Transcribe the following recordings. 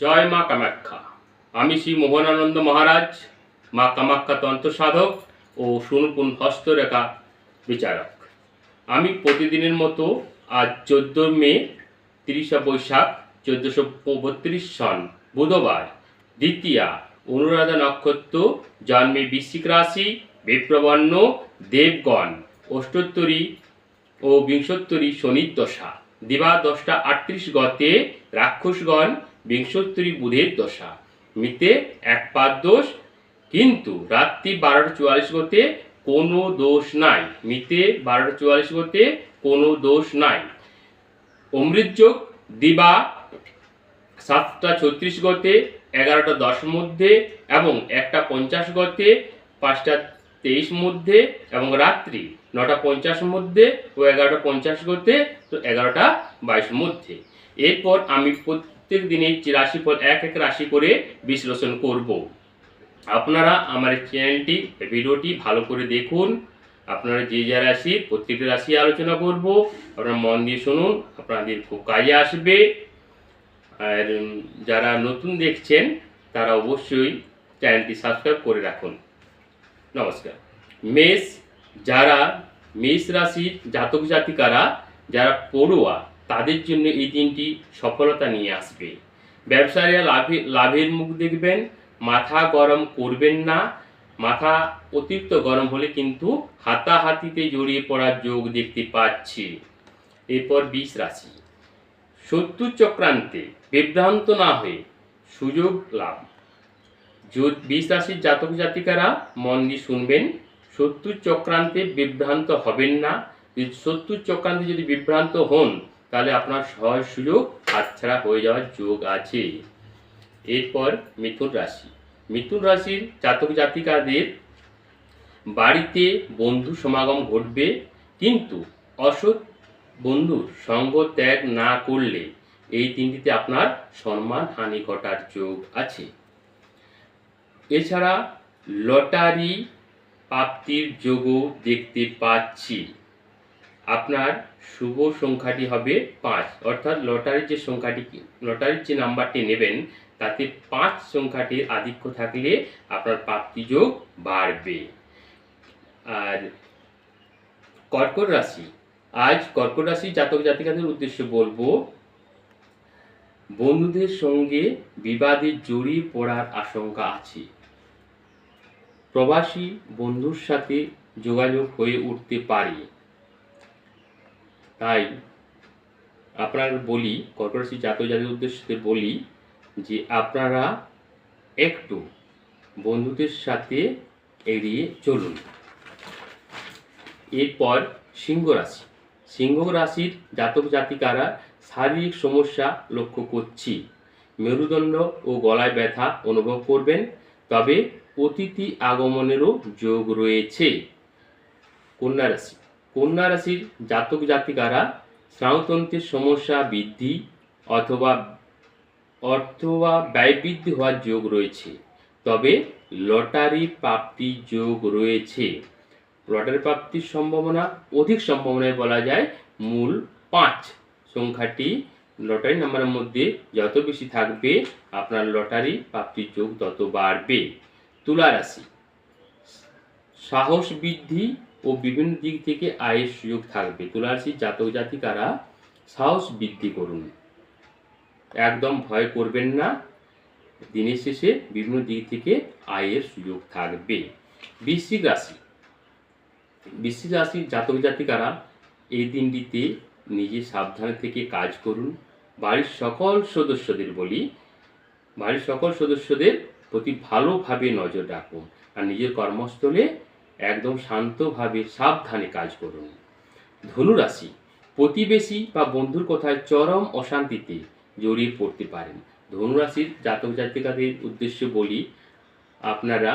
জয় মা কামাখ্যা। আমি শ্রী মোহনানন্দ মহারাজ, মা কামাখ্যা তন্ত্র সাধক ও সুনপুন হস্তরেখা বিচারক। আমি প্রতিদিনের মতো আজ চোদ্দ মে, তিরিশে বৈশাখ, চোদ্দোশো বত্রিশ সন, বুধবার, দ্বিতীয়া, অনুরাধা নক্ষত্র, জন্মে বৃশ্চিক রাশি বিপ্রবর্ণ দেবগণ, অষ্টোত্তরী ও বিংশোত্তরী শনির দশা। দিবা দশটা আটত্রিশ গতে রাক্ষসগণ বিংশোত্তরী বুধের দশা। মিতে এক পাদ দোষ, কিন্তু রাত্রি বারোটা চুয়াল্লিশ গতে কোনো দোষ নাই। মিতে বারোটা চুয়াল্লিশ গতে কোনো দোষ নাই। অমৃতযোগ দিবা সাতটা ছত্রিশ গতে এগারোটা দশ মধ্যে এবং একটা পঞ্চাশ গতে পাঁচটা তেইশ মধ্যে এবং রাত্রি নটা পঞ্চাশ মধ্যে ও এগারোটা পঞ্চাশ গতে তো এগারোটা বাইশ মধ্যে। এরপর আমি প্রত্যেক দিনের রাশিফল এক এক রাশি করে বিশ্লেষণ করব। আপনারা আমার চ্যানেলটি, ভিডিওটি ভালো করে দেখুন। আপনারা যে যা রাশি, প্রত্যেকটি রাশি আলোচনা করব। আপনারা মন দিয়ে শুনুন, আপনাদের খুব কাজে আসবে। আর যারা নতুন দেখছেন, তারা অবশ্যই চ্যানেলটি সাবস্ক্রাইব করে রাখুন। নমস্কার। মেষ, যারা মেষ রাশির জাতক জাতিকারা যারা পড়ুয়া তাদের জন্য এই দিনটি সফলতা নিয়ে আসবে। ব্যবসায়ীরা লাভে, লাভের মুখ দেখবেন, মাথা গরম করবেন না, মাথা অতিরিক্ত গরম হলে কিন্তু হাতাহাতিতে জড়িয়ে পড়ার যোগ দেখতে পাচ্ছি। এরপর বিষ রাশি। শত্রু চক্রান্তে বিভ্রান্ত না হয়ে সুযোগ লাভ। বিষ রাশির জাতক জাতিকারা মন দিয়ে শুনবেন শত্রু চক্রান্তে বিভ্রান্ত হবেন না। শত্রু চক্রান্তে যদি বিভ্রান্ত হন তাহলে আপনার সহজ সুযোগ হাতছাড়া হয়ে যাওয়ার যোগ আছে। এরপর মিথুন রাশি। মিথুন রাশির জাতক জাতিকাদের বাড়িতে বন্ধু সমাগম ঘটবে, কিন্তু অসৎ বন্ধুর সঙ্গ ত্যাগ না করলে এই দিনটিতে আপনার সম্মান হানি ঘটার যোগ আছে। এছাড়া লটারি প্রাপ্তির যোগও দেখতে পাচ্ছি। আপনার শুভ সংখ্যাটি হবে পাঁচ। অর্থাৎ লটারির যে সংখ্যাটি লটারির যে নাম্বারটি নেবেন, তাতে পাঁচ সংখ্যাটির আধিক্য থাকলে আপনার প্রাপ্তি যোগ বাড়বে। আর কর্কট রাশি। আজ কর্কট রাশি জাতক জাতিকাদের উদ্দেশ্যে বলব, বন্ধুদের সঙ্গে বিবাদে জড়িয়ে পড়ার আশঙ্কা আছে। প্রবাসী বন্ধুর সাথে যোগাযোগ হয়ে উঠতে পারে। তাই আপনার বলি কর্কট রাশি জাতক জাতির উদ্দেশ্যে বলি যে আপনারা একটু বন্ধুদের সাথে এড়িয়ে চলুন। এরপর সিংহ রাশি। সিংহ রাশির জাতক জাতিকারা শারীরিক সমস্যা লক্ষ্য করছি। মেরুদণ্ড ও গলায় ব্যথা অনুভব করবেন, তবে অতিথি আগমনেরও যোগ রয়েছে। কন্যা রাশি। কন্যা রাশির জাতক জাতিকারা স্নায়ুতন্ত্রের সমস্যা বৃদ্ধি অথবা অথবা ব্যয় বৃদ্ধি হওয়ার যোগ রয়েছে। তবে লটারি প্রাপ্তির যোগ রয়েছে। লটারি প্রাপ্তির সম্ভাবনা অধিক সম্ভাবনায় বলা যায় মূল পাঁচ। সংখ্যাটি লটারি নাম্বারের মধ্যে যত বেশি থাকবে, আপনার লটারি প্রাপ্তির যোগ তত বাড়বে। তুলা রাশি। সাহস বৃদ্ধি ও বিভিন্ন দিক থেকে আয়ের সুযোগ থাকবে। তুলা রাশির জাতক জাতিকারা সাহস বৃদ্ধি করুন। একদম ভয় করবেন না। দিনের শেষে বিভিন্ন দিক থেকে আয়ের সুযোগ থাকবে। বৃশ্চিক রাশি। বৃশ্চিক রাশির জাতক জাতিকারা এই দিনটিতে নিজে সাবধানে থেকে কাজ করুন। বাড়ির সকল সদস্যদের বলি, বাড়ির সকল সদস্যদের প্রতি ভালোভাবে নজর রাখুন। আর নিজের কর্মস্থলে একদম শান্তভাবে সাবধানে কাজ করুন। ধনুরাশি, প্রতিবেশী বা বন্ধুর কথায় চরম অশান্তিতে জড়িয়ে পড়তে পারেন। ধনুরাশির জাতক জাতিকাদের উদ্দেশ্যে বলি, আপনারা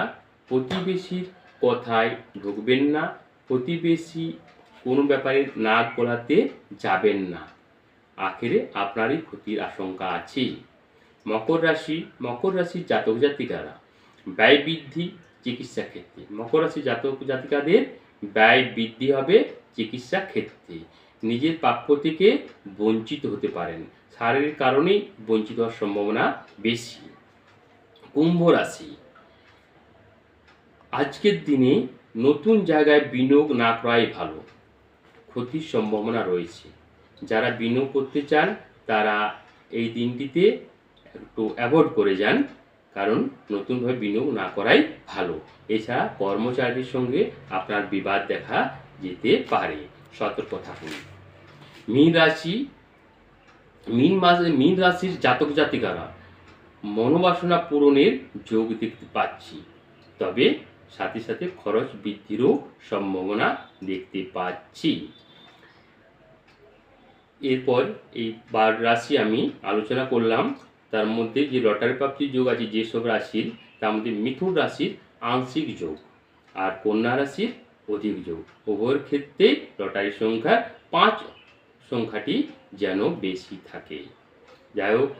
প্রতিবেশীর কথায় ঢুকবেন না, প্রতিবেশী কোনো ব্যাপারে নাক গলাতে যাবেন না। আখেরে আপনারই ক্ষতির আশঙ্কা আছে মকর রাশি, মকর রাশির জাতক জাতিকারা ব্যয় বৃদ্ধি চিকিৎসা ক্ষেত্রে। মকর রাশি জাতক জাতিকাদের ব্যয় বৃদ্ধি হবে চিকিৎসা ক্ষেত্রে। নিজের প্রাপ্য থেকে বঞ্চিত হতে পারেন। শারীরিক কারণেই বঞ্চিত হওয়ার সম্ভাবনা বেশি। কুম্ভ রাশি। আজকের দিনে নতুন জায়গায় বিনিয়োগ না করাই ভালো। ক্ষতির সম্ভাবনা রয়েছে। যারা বিনিয়োগ করতে চান, তারা এই দিনটিতে একটু অ্যাভয়েড করে যান। কারণ নতুনভাবে বিনিয়োগ না করাই ভালো। এছাড়া কর্মচারীদের সঙ্গে আপনার বিবাদ দেখা যেতে পারে। সতর্ক থাকুন। মীন রাশি, মীন মাসে, মীন রাশির জাতক জাতিকারা মনোবাসনা পূরণের যোগ দেখতে পাচ্ছি। তবে সাথে সাথে খরচ বৃদ্ধিরও সম্ভাবনা দেখতে পাচ্ছি। এরপর এই বার রাশি আমি আলোচনা করলাম। তার মধ্যে যে লটারি প্রাপ্তির যোগ আছে যেসব রাশির, তার মধ্যে মিথুন রাশির আংশিক যোগ আর কন্যা রাশির অধিক যোগ। উভয়ের ক্ষেত্রে লটারি সংখ্যা পাঁচ সংখ্যাটি যেন বেশি থাকে। যাই হোক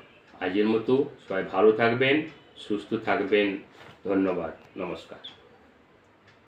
আজের মতো সবাই ভালো থাকবেন, সুস্থ থাকবেন। ধন্যবাদ। নমস্কার।